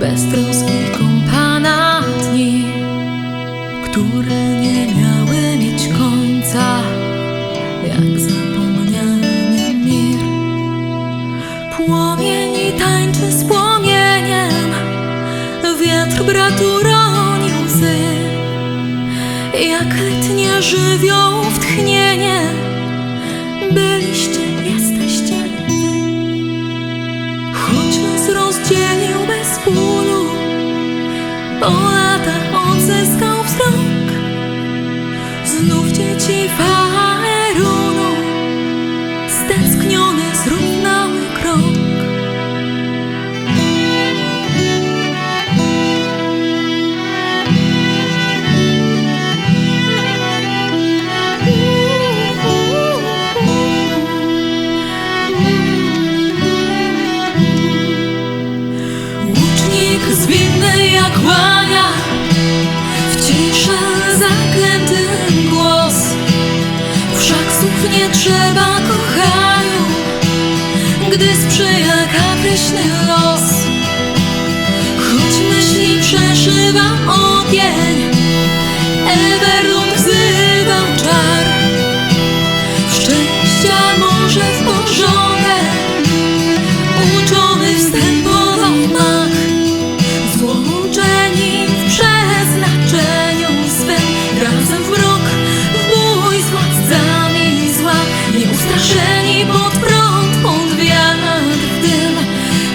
beztroskich kompana dni, które nie miały mieć końca, jak zapomniany mir. Płomień tańczy z płomieniem, wiatr bratu roni łzy, jak letnie żywioł w tchnienie, byliście, Znów dzieci Faerunu, stęsknione zrównały krok. Łucznik zwinny jak łania Słów nie trzeba kochaniu Gdy sprzyja kapryśny los pod prąd, pod wiatr w dym.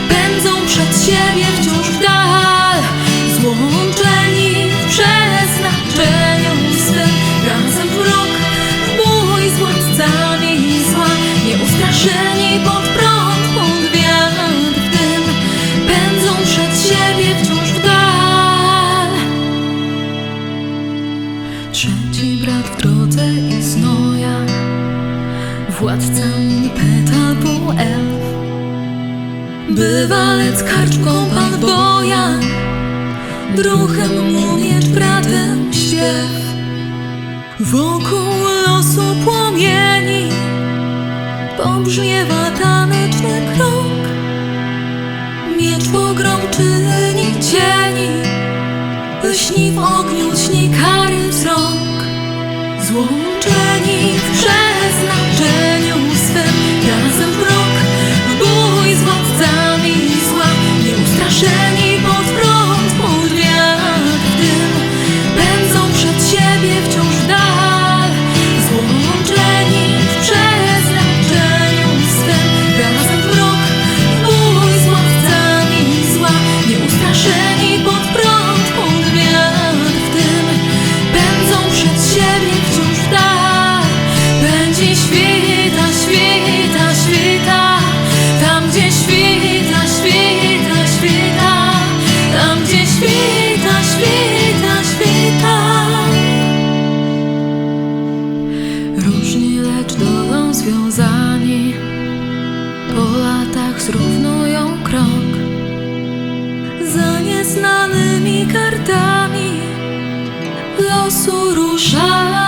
Pędzą przed siebie wciąż w dal Złączeni w przeznaczeniu swym Razem w mrok, w bój z władcami zła Nieustraszeni pod prąd, pod wiatr w dym. Pędzą przed siebie wciąż w dal. Trzeci brat w drodze i znoja Władca petal pół elf Bywalec karczką pan boja Druchem mu miecz bratem śpiew. Wokół losu płomieni Pobrzmiewa taneczny krok. Miecz pogromczyni cieni Lśni w ogniu, śni kary wzrok. Złączeni Będzie świta, świta, świta Tam gdzie świta, świta, świta Tam gdzie świta, świta, świta Różni, lecz dolą związani. Po latach zrównują krok. Za nieznanymi kartami Losu rusza